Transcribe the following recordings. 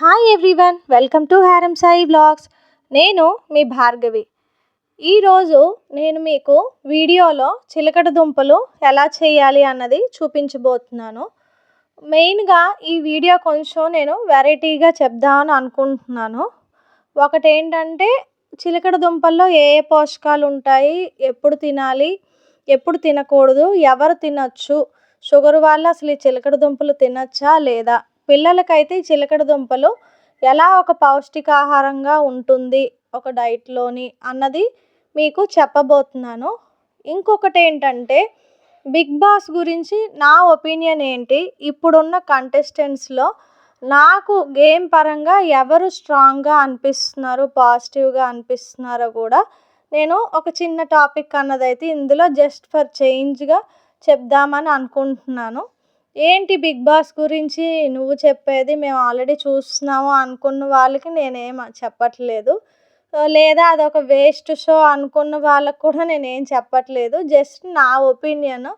Hi everyone welcome to హ్యారమ్ Sai blogs నేను మీ భార్గవి. ఈరోజు నేను మీకు వీడియోలో చిలకడ దుంపలు ఎలా చేయాలి అన్నది చూపించబోతున్నాను. మెయిన్గా ఈ వీడియో కొంచెం నేను వెరైటీగా చెప్దామని అనుకుంటున్నాను. ఒకటి ఏంటంటే చిలకడ దుంపల్లో ఏ ఏ పోషకాలు ఉంటాయి ఎప్పుడు తినాలి ఎప్పుడు తినకూడదు ఎవరు తినచ్చు షుగర్ వాళ్ళు అసలు ఈ చిలకడ దుంపలు తినచ్చా లేదా పిల్లలకైతే చిలకడ దుంపలు ఎలా ఒక పౌష్టికాహారంగా ఉంటుంది ఒక డైట్లోని అన్నది మీకు చెప్పబోతున్నాను. ఇంకొకటి ఏంటంటే బిగ్ బాస్ గురించి నా ఒపీనియన్ ఏంటి? ఇప్పుడున్న కంటెస్టెంట్స్లో నాకు గేమ్ పరంగా ఎవరు స్ట్రాంగ్గా అనిపిస్తున్నారు పాజిటివ్గా అనిపిస్తున్నారో కూడా నేను ఒక చిన్న టాపిక్ అన్నదైతే ఇందులో జస్ట్ ఫర్ చేంజ్గా చెప్దామని అనుకుంటున్నాను. ఏంటి బిగ్ బాస్ గురించి నువ్వు చెప్పేది మేము ఆల్రెడీ చూస్తున్నాము అనుకున్న వాళ్ళకి నేనేం చెప్పట్లేదు. లేదా అదొక వేస్ట్ షో అనుకున్న వాళ్ళకు కూడా నేనేం చెప్పట్లేదు. జస్ట్ నా ఒపీనియన్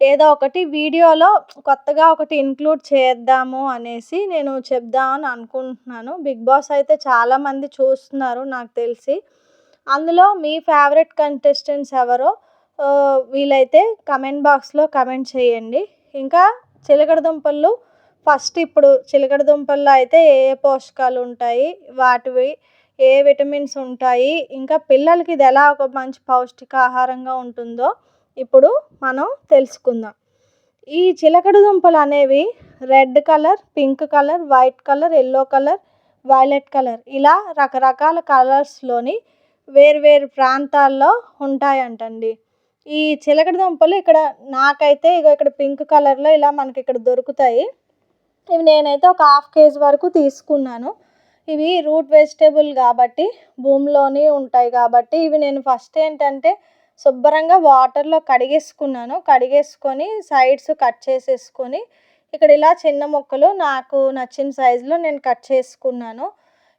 ఏదో ఒకటి వీడియోలో కొత్తగా ఒకటి ఇంక్లూడ్ చేద్దాము అనేసి నేను చెప్దామని అనుకుంటున్నాను. బిగ్ బాస్ అయితే చాలామంది చూస్తున్నారు నాకు తెలిసి. అందులో మీ ఫేవరెట్ కంటెస్టెంట్స్ ఎవరో వీలైతే కమెంట్ బాక్స్లో కమెంట్ చేయండి. ఇంకా చిలకడ దుంపల్లో ఫస్ట్ ఇప్పుడు చిలకడ దుంపల్లో అయితే ఏ ఏ పోషకాలు ఉంటాయి వాటివి ఏ విటమిన్స్ ఉంటాయి ఇంకా పిల్లలకి ఇది ఎలా ఒక మంచి పౌష్టికాహారంగా ఉంటుందో ఇప్పుడు మనం తెలుసుకుందాం. ఈ చిలకడ దుంపలు అనేవి red colour pink colour white colour yellow colour violet colour ఇలా రకరకాల కలర్స్లోని వేరు ప్రాంతాల్లో ఉంటాయంటండి. ఈ చిలకడ దుంపలు ఇక్కడ నాకైతే ఇక ఇక్కడ పింక్ కలర్లో ఇలా మనకి ఇక్కడ దొరుకుతాయి. ఇవి నేనైతే ఒక హాఫ్ కేజీ వరకు తీసుకున్నాను. ఇవి రూట్ వెజిటేబుల్ కాబట్టి భూమిలోనే ఉంటాయి కాబట్టి ఇవి నేను ఫస్ట్ ఏంటంటే శుభ్రంగా వాటర్లో కడిగేసుకున్నాను. కడిగేసుకొని సైడ్స్ కట్ చేసేసుకొని ఇక్కడ ఇలా చిన్న ముక్కలు నాకు నచ్చిన సైజులో నేను కట్ చేసుకున్నాను.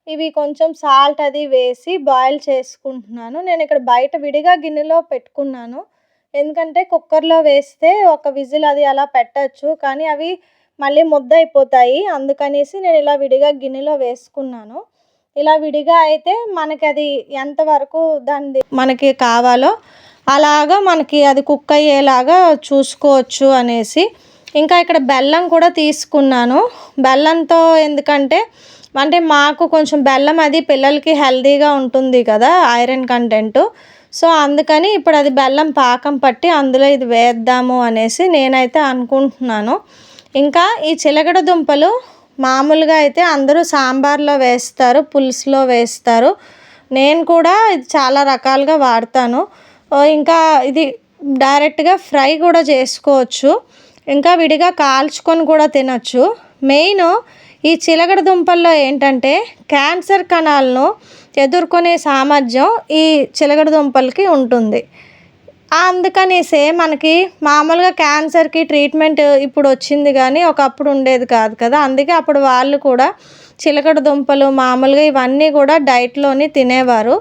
ఇవి కొంచెం సాల్ట్ అది వేసి బాయిల్ చేసుకుంటున్నాను. నేను ఇక్కడ బయట విడిగా గిన్నెలో పెట్టుకున్నాను. ఎందుకంటే కుక్కర్లో వేస్తే ఒక విజిల్ అది అలా పెట్టచ్చు కానీ అవి మళ్ళీ ముద్ద అయిపోతాయి అందుకనేసి నేను ఇలా విడిగా గిన్నెలో వేసుకున్నాను. ఇలా విడిగా అయితే మనకి అది ఎంతవరకు దాని మనకి కావాలో అలాగా మనకి అది కుక్ అయ్యేలాగా చూసుకోవచ్చు అనేసి. ఇంకా ఇక్కడ బెల్లం కూడా తీసుకున్నాను. బెల్లంతో ఎందుకంటే అంటే మాకు కొంచెం బెల్లం అది పిల్లలకి హెల్తీగా ఉంటుంది కదా ఐరన్ కంటెంట్. సో అందుకని ఇప్పుడు అది బెల్లం పాకం పట్టి అందులో ఇది వేద్దాము అనేసి నేనైతే అనుకుంటున్నాను. ఇంకా ఈ చిలకడ దుంపలు మామూలుగా అయితే అందరూ సాంబార్లో వేస్తారు పులుసులో వేస్తారు. నేను కూడా ఇది చాలా రకాలుగా వాడతాను. ఇంకా ఇది డైరెక్ట్గా ఫ్రై కూడా చేసుకోవచ్చు. ఇంకా విడిగా కాల్చుకొని కూడా తినచ్చు. మెయిన్ ఈ చిలకడ దుంపల్లో ఏంటంటే క్యాన్సర్ కణాలను ఎదుర్కొనే సామర్థ్యం ఈ చిలకడ దుంపలకి ఉంటుంది. అందుకనేసే మనకి మామూలుగా క్యాన్సర్కి ట్రీట్మెంట్ ఇప్పుడు వచ్చింది కానీ ఒకప్పుడు ఉండేది కాదు కదా. అందుకే అప్పుడు వాళ్ళు కూడా చిలకడ దుంపలు మామూలుగా ఇవన్నీ కూడా డైట్లోని తినేవారు.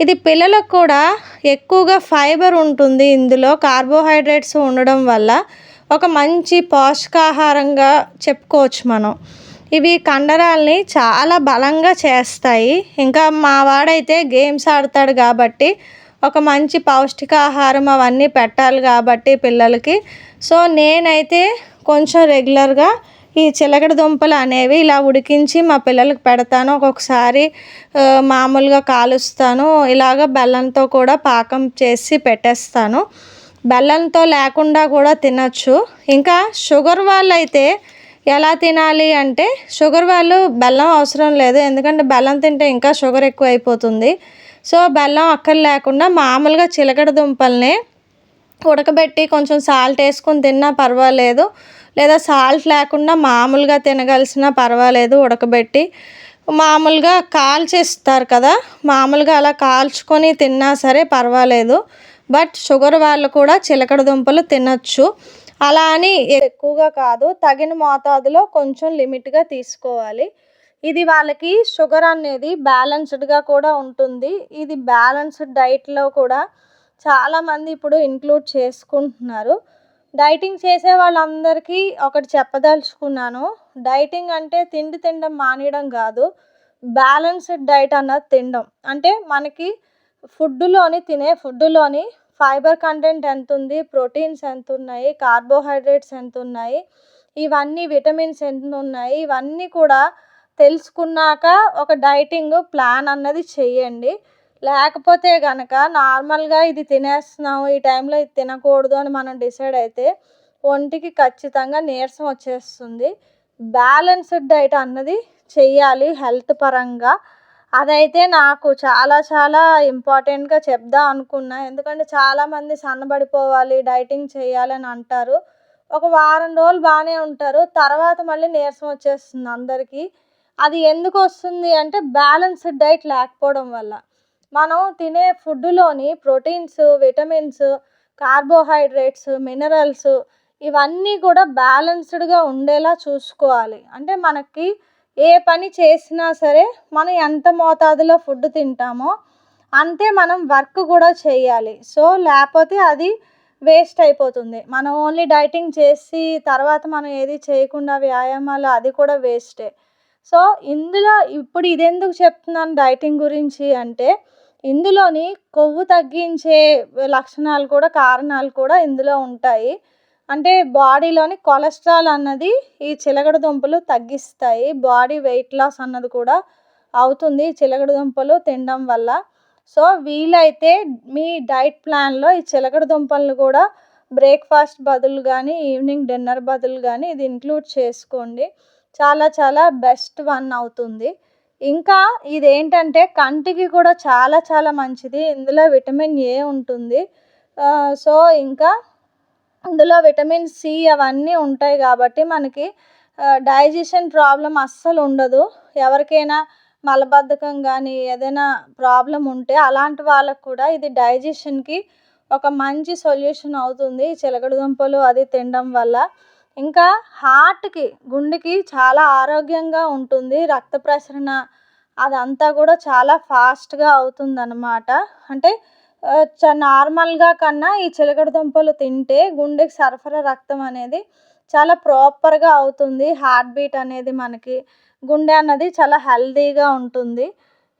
ఇది పిల్లలకు కూడా ఎక్కువగా ఫైబర్ ఉంటుంది. ఇందులో కార్బోహైడ్రేట్స్ ఉండడం వల్ల ఒక మంచి పోషకాహారంగా చెప్పుకోవచ్చు మనం. ఇవి కండరాల్ని చాలా బలంగా చేస్తాయి. ఇంకా మా వాడైతే గేమ్స్ ఆడతాడు కాబట్టి ఒక మంచి పౌష్టికాహారం అవన్నీ పెట్టాలి కాబట్టి పిల్లలకి. సో నేనైతే కొంచెం రెగ్యులర్గా ఈ చిలకడ దుంపలు అనేవి ఇలా ఉడికించి మా పిల్లలకి పెడతాను. ఒక్కొక్కసారి మామూలుగా కాలుస్తాను. ఇలాగ బెల్లంతో కూడా పాకం చేసి పెట్టేస్తాను. బెల్లంతో లేకుండా కూడా తినచ్చు. ఇంకా షుగర్ వాళ్ళు అయితే ఎలా తినాలి అంటే షుగర్ వాళ్ళు బెల్లం అవసరం లేదు. ఎందుకంటే బెల్లం తింటే ఇంకా షుగర్ ఎక్కువ అయిపోతుంది సో బెల్లం అక్కర్ లేకుండా మామూలుగా చిలకడ దుంపల్ని ఉడకబెట్టి కొంచెం సాల్ట్ వేసుకొని తిన్నా పర్వాలేదు. లేదా సాల్ట్ లేకుండా మామూలుగా తినగలిసినా పర్వాలేదు ఉడకబెట్టి. మామూలుగా కాల్చేస్తారు కదా మామూలుగా అలా కాల్చుకొని తిన్నా సరే పర్వాలేదు. బట్ షుగర్ వాళ్ళు కూడా చిలకడ దుంపలు తినచ్చు. అలా అని ఎక్కువగా కాదు. తగిన మోతాదులో కొంచెం లిమిట్గా తీసుకోవాలి. ఇది వాళ్ళకి షుగర్ అనేది బ్యాలెన్స్డ్గా కూడా ఉంటుంది. ఇది బ్యాలెన్స్డ్ డైట్లో కూడా చాలామంది ఇప్పుడు ఇంక్లూడ్ చేసుకుంటున్నారు. డైటింగ్ చేసే వాళ్ళందరికీ ఒకటి చెప్పదలుచుకున్నాను. డైటింగ్ అంటే తిండి తినడం మానేయడం కాదు. బ్యాలెన్స్డ్ డైట్ అన్నది తినడం. అంటే మనకి ఫుడ్డులోని తినే ఫుడ్డులోని ఫైబర్ కంటెంట్ ఎంత ఉంది ప్రోటీన్స్ ఎంత ఉన్నాయి కార్బోహైడ్రేట్స్ ఎంత ఉన్నాయి ఇవన్నీ విటమిన్స్ ఎంత ఉన్నాయి ఇవన్నీ కూడా తెలుసుకున్నాక ఒక డైటింగ్ ప్లాన్ అన్నది చేయండి లేకపోతే కనుక నార్మల్గా ఇది తినేస్తున్నాము ఈ టైంలో ఇది తినకూడదు అని మనం డిసైడ్ అయితే ఒంటికి ఖచ్చితంగా నీరసం వచ్చేస్తుంది. బ్యాలెన్స్డ్ డైట్ అన్నది చెయ్యాలి హెల్త్ పరంగా. అదైతే నాకు చాలా చాలా ఇంపార్టెంట్గా చెప్దాం అనుకున్నా. ఎందుకంటే చాలామంది సన్నబడిపోవాలి డైటింగ్ చేయాలని అంటారు. ఒక వారం రోజులు బాగానే ఉంటారు. తర్వాత మళ్ళీ నీరసం వచ్చేస్తుంది అందరికీ. అది ఎందుకు వస్తుంది అంటే బ్యాలెన్స్డ్ డైట్ లేకపోవడం వల్ల. మనం తినే ఫుడ్డులోని ప్రోటీన్స్ విటమిన్స్ కార్బోహైడ్రేట్స్ మినరల్స్ ఇవన్నీ కూడా బ్యాలెన్స్డ్గా ఉండేలా చూసుకోవాలి. అంటే మనకి ఏ పని చేసినా సరే మనం ఎంత మోతాదులో ఫుడ్ తింటామో అంతే మనం వర్క్ కూడా చేయాలి. సో లేకపోతే అది వేస్ట్ అయిపోతుంది. మనం ఓన్లీ డైటింగ్ చేసి తర్వాత మనం ఏది చేయకుండా వ్యాయామాలు అది కూడా వేస్టే. సో ఇందులో ఇప్పుడు ఇదెందుకు చెప్తున్నాను డైటింగ్ గురించి అంటే ఇందులోని కొవ్వు తగ్గించే లక్షణాలు కూడా కారణాలు కూడా ఇందులో ఉంటాయి. అంటే బాడీలోని కొలెస్ట్రాల్ అన్నది ఈ చిలకడ దుంపలు తగ్గిస్తాయి. బాడీ వెయిట్ లాస్ అన్నది కూడా అవుతుంది చిలకడ దుంపలు తినడం వల్ల. సో వీలైతే మీ డైట్ ప్లాన్లో ఈ చిలకడ దుంపలను కూడా బ్రేక్ఫాస్ట్ బదులు కానీ ఈవినింగ్ డిన్నర్ బదులు కానీ ఇది ఇంక్లూడ్ చేసుకోండి. చాలా చాలా బెస్ట్ వన్ అవుతుంది. ఇంకా ఇదేంటంటే కంటికి కూడా చాలా చాలా మంచిది. ఇందులో విటమిన్ ఏ ఉంటుంది. సో ఇంకా అందులో విటమిన్ సి అవన్నీ ఉంటాయి కాబట్టి మనకి డైజెషన్ ప్రాబ్లం అస్సలు ఉండదు. ఎవరికైనా మలబద్ధకం కానీ ఏదైనా ప్రాబ్లం ఉంటే అలాంటి వాళ్ళకు కూడా ఇది డైజెషన్కి ఒక మంచి సొల్యూషన్ అవుతుంది చిలకడ దుంపలు అది తినడం వల్ల. ఇంకా హార్ట్కి గుండెకి చాలా ఆరోగ్యంగా ఉంటుంది. రక్త ప్రసరణ అదంతా కూడా చాలా ఫాస్ట్గా అవుతుంది అన్నమాట అంటే నార్మల్గా కన్నా ఈ చిలకడ దుంపలు తింటే గుండెకి సరఫరా రక్తం అనేది చాలా ప్రాపర్గా అవుతుంది. హార్ట్ బీట్ అనేది మనకి గుండె అన్నది చాలా హెల్దీగా ఉంటుంది.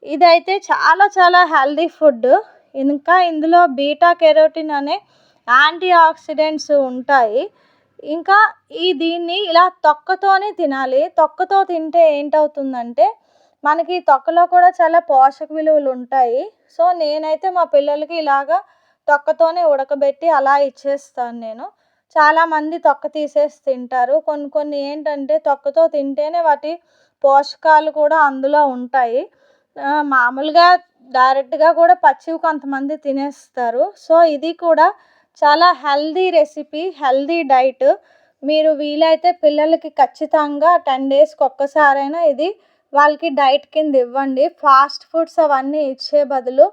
ఇదైతే చాలా చాలా హెల్దీ ఫుడ్ ఇంకా ఇందులో బీటా కెరోటిన్ అనే యాంటీ ఆక్సిడెంట్స్ ఉంటాయి. ఇంకా ఈ దీన్ని ఇలా తొక్కతోనే తినాలి. తొక్కతో తింటే ఏంటవుతుందంటే మనకి తొక్కలో కూడా చాలా పోషక విలువలు ఉంటాయి. సో నేనైతే మా పిల్లలకి ఇలాగా తొక్కతోనే ఉడకబెట్టి అలా ఇచ్చేస్తాను నేను. చాలామంది తొక్క తీసేసి తింటారు. కొన్ని కొన్ని ఏంటంటే తొక్కతో తింటేనే వాటి పోషకాలు కూడా అందులో ఉంటాయి. మామూలుగా డైరెక్ట్గా కూడా పచ్చివి కొంతమంది తినేస్తారు. సో ఇది కూడా చాలా హెల్దీ రెసిపీ హెల్దీ డైట్. మీరు వీలైతే పిల్లలకి ఖచ్చితంగా టెన్ డేస్కి ఒక్కసారైనా ఇది వాళ్ళకి డైట్ కింద ఇవ్వండి. ఫాస్ట్ ఫుడ్స్ అవన్నీ ఇచ్చే బదులు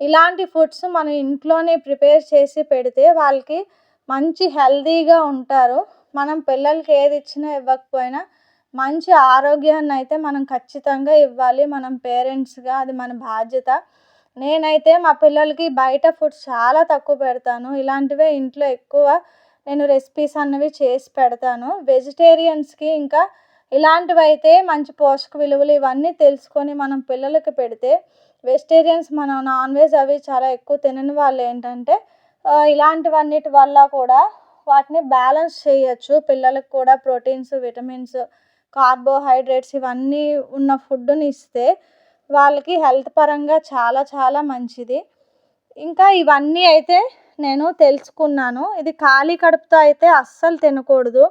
ఇలాంటి ఫుడ్స్ మనం ఇంట్లోనే ప్రిపేర్ చేసి పెడితే వాళ్ళకి మంచి హెల్తీగా ఉంటారు. మనం పిల్లలకి ఏది ఇచ్చినా ఇవ్వకపోయినా మంచి ఆరోగ్యాన్ని అయితే మనం ఖచ్చితంగా ఇవ్వాలి. మనం పేరెంట్స్గా అది మన బాధ్యత. నేనైతే మా పిల్లలకి బయట ఫుడ్స్ చాలా తక్కువ పెడతాను. ఇలాంటివే ఇంట్లో ఎక్కువ నేను రెసిపీస్ అన్నవి చేసి పెడతాను. వెజిటేరియన్స్కి ఇంకా ఇలాంటివి అయితే మంచి పోషక విలువలు ఇవన్నీ తెలుసుకొని మనం పిల్లలకి పెడితే వెజిటేరియన్స్ మనం నాన్ వెజ్ అవి చాలా ఎక్కువ తినని వాళ్ళు ఏంటంటే ఇలాంటివన్నిటి వల్ల కూడా వాటిని బ్యాలెన్స్ చేయొచ్చు. పిల్లలకు కూడా ప్రోటీన్స్ విటమిన్స్ కార్బోహైడ్రేట్స్ ఇవన్నీ ఉన్న ఫుడ్ని ఇస్తే వాళ్ళకి హెల్త్ పరంగా చాలా చాలా మంచిది. ఇంకా ఇవన్నీ అయితే నేను తెలుసుకున్నాను. ఇది ఖాళీ కడుపుతో అయితే అస్సలు తినకూడదు.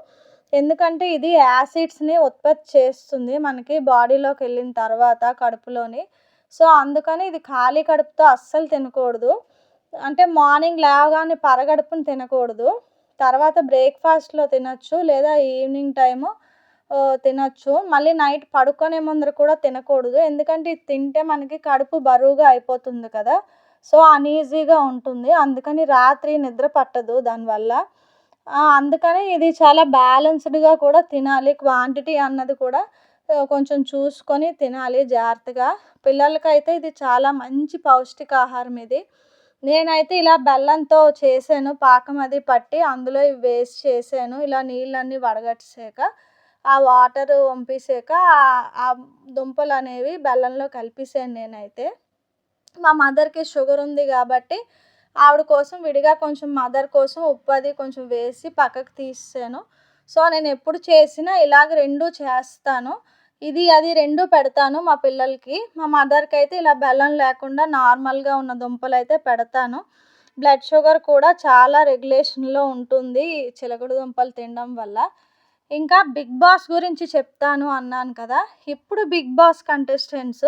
ఎందుకంటే ఇది యాసిడ్స్ని ఉత్పత్తి చేస్తుంది మనకి బాడీలోకి వెళ్ళిన తర్వాత కడుపులోని. సో అందుకని ఇది ఖాళీ కడుపుతో అస్సలు తినకూడదు. అంటే మార్నింగ్ లేవగానే పరగడుపుని తినకూడదు. తర్వాత బ్రేక్ఫాస్ట్లో తినచ్చు లేదా ఈవినింగ్ టైము తినచ్చు. మళ్ళీ నైట్ పడుకునే ముందర కూడా తినకూడదు. ఎందుకంటే ఇది తింటే మనకి కడుపు బరువుగా అయిపోతుంది కదా. సో అన్ఈజీగా ఉంటుంది. అందుకని రాత్రి నిద్ర పట్టదు దానివల్ల. అందుకని ఇది చాలా బ్యాలెన్స్డ్గా కూడా తినాలి. క్వాంటిటీ అన్నది కూడా కొంచెం చూసుకొని తినాలి జాగ్రత్తగా. పిల్లలకైతే ఇది చాలా మంచి పౌష్టికాహారం ఇది. నేనైతే ఇలా బెల్లంతో చేశాను పాకం అది పట్టి అందులో ఇవి వేసి చేశాను. ఇలా నీళ్ళన్నీ వడగట్టేసాక ఆ వాటర్ వంపేసాక ఆ దుంపలు అనేవి బెల్లంలో కలిపేసాను నేనైతే. మా మదర్కి షుగర్ ఉంది కాబట్టి ఆవిడ కోసం విడిగా కొంచెం మదర్ కోసం ఉప్పు అది కొంచెం వేసి పక్కకు తీసాను సో నేను ఎప్పుడు చేసినా ఇలాగ రెండు చేస్తాను. ఇది అది రెండు పెడతాను మా పిల్లలకి. మా మదర్కి అయితే ఇలా బెల్లం లేకుండా నార్మల్గా ఉన్న దుంపలు అయితే పెడతాను. బ్లడ్ షుగర్ కూడా చాలా రెగ్యులేషన్లో ఉంటుంది చిలకడు దుంపలు తినడం వల్ల. ఇంకా బిగ్ బాస్ గురించి చెప్తాను అన్నాను కదా. ఇప్పుడు బిగ్ బాస్ కంటెస్టెంట్స్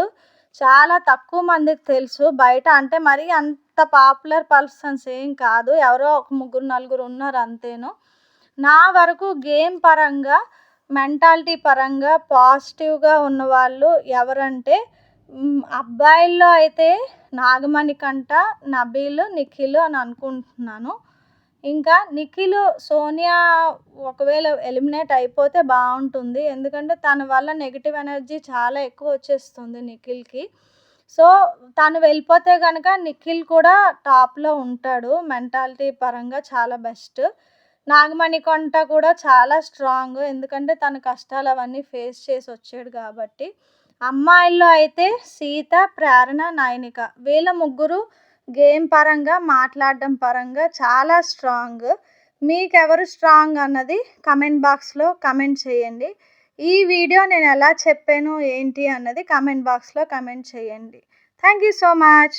చాలా తక్కువ మందికి తెలుసు. బయట అంటే మరీ అంత పాపులర్ పర్సన్స్ ఏం కాదు. ఎవరో ఒక ముగ్గురు నలుగురు ఉన్నారు అంతేను. నా వరకు గేమ్ పరంగా మెంటాలిటీ పరంగా పాజిటివ్గా ఉన్నవాళ్ళు ఎవరంటే అబ్బాయిల్లో అయితే నాగమణి కంట నబీల్ నిఖిల్ అని అనుకుంటున్నాను. ఇంకా నిఖిల్ సోనియా ఒకవేళ ఎలిమినేట్ అయిపోతే బాగుంటుంది. ఎందుకంటే తన వల్ల నెగిటివ్ ఎనర్జీ చాలా ఎక్కువ వచ్చేస్తుంది నిఖిల్కి. సో తను వెళ్ళిపోతే కనుక నిఖిల్ కూడా టాప్లో ఉంటాడు. మెంటాలిటీ పరంగా చాలా బెస్ట్. నాగమణికొంట కూడా చాలా స్ట్రాంగ్. ఎందుకంటే తన కష్టాలు అవన్నీ ఫేస్ చేసి వచ్చాడు కాబట్టి. అమ్మాయిల్లో అయితే సీత ప్రేరణ నాయనిక వీళ్ళ ముగ్గురు గేమ్ పరంగా మాట్లాడడం పరంగా చాలా స్ట్రాంగ్. మీకు ఎవరు స్ట్రాంగ్ అన్నది కమెంట్ బాక్స్లో కమెంట్ చేయండి. ఈ వీడియో నేను ఎలా చెప్పాను ఏంటి అన్నది కమెంట్ బాక్స్లో కమెంట్ చేయండి. Thank you so much.